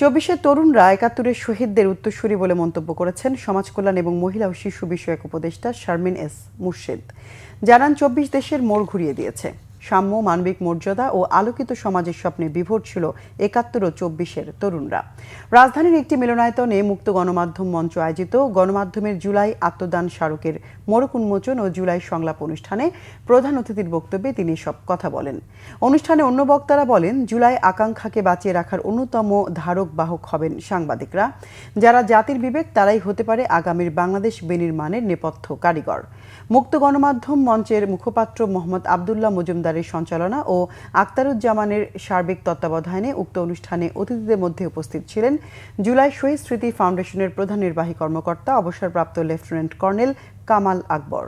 চব্বিশের তরুণরা একাত্তরের শহীদদের উত্তরসূরি বলে মন্তব্য করেছেন সমাজ কল্যাণ এবং মহিলা ও শিশু বিষয়ক উপদেষ্টা শারমিন এস মুর্শেদ। জানান, চব্বিশ দেশের মোড় ঘুরিয়ে দিয়েছে। সাম্য, মানবিক মর্যাদা ও আলোকিত সমাজের স্বপ্নে বিভোর ছিল একাত্তর ও চব্বিশের তরুণরা। রাজধানীর একটি মিলনায়তনে মুক্ত গণমাধ্যম মঞ্চ আয়োজিত গণমাধ্যমের জুলাই আত্মদান স্মারকের মোড়ক উন্মোচন ও জুলাই সংলাপ অনুষ্ঠানে প্রধান অতিথির বক্তব্যে তিনি সব কথা বলেন। অনুষ্ঠানে অন্য বক্তারা বলেন, জুলাই আকাঙ্ক্ষাকে বাঁচিয়ে রাখার অন্যতম ধারক বাহক হবেন সাংবাদিকরা। যারা জাতির বিবেক, তারাই হতে পারে আগামীর বাংলাদেশ বিনির্মাণের নেপথ্য কারিগর। মুক্ত গণমাধ্যম মঞ্চের মুখপাত্র মোহাম্মদ আবদুল্লাহ মজুমদারের সঞ্চালনা ও আক্তারুজ্জামানের সার্বিক তত্ত্বাবধানে উক্ত অনুষ্ঠানে অতিথিদের মধ্যে উপস্থিত ছিলেন জুলাই শহীদ স্মৃতি ফাউন্ডেশনের প্রধান নির্বাহী কর্মকর্তা, অবসরপ্রাপ্ত লেফটেন্যান্ট কর্নেল কামাল আকবর।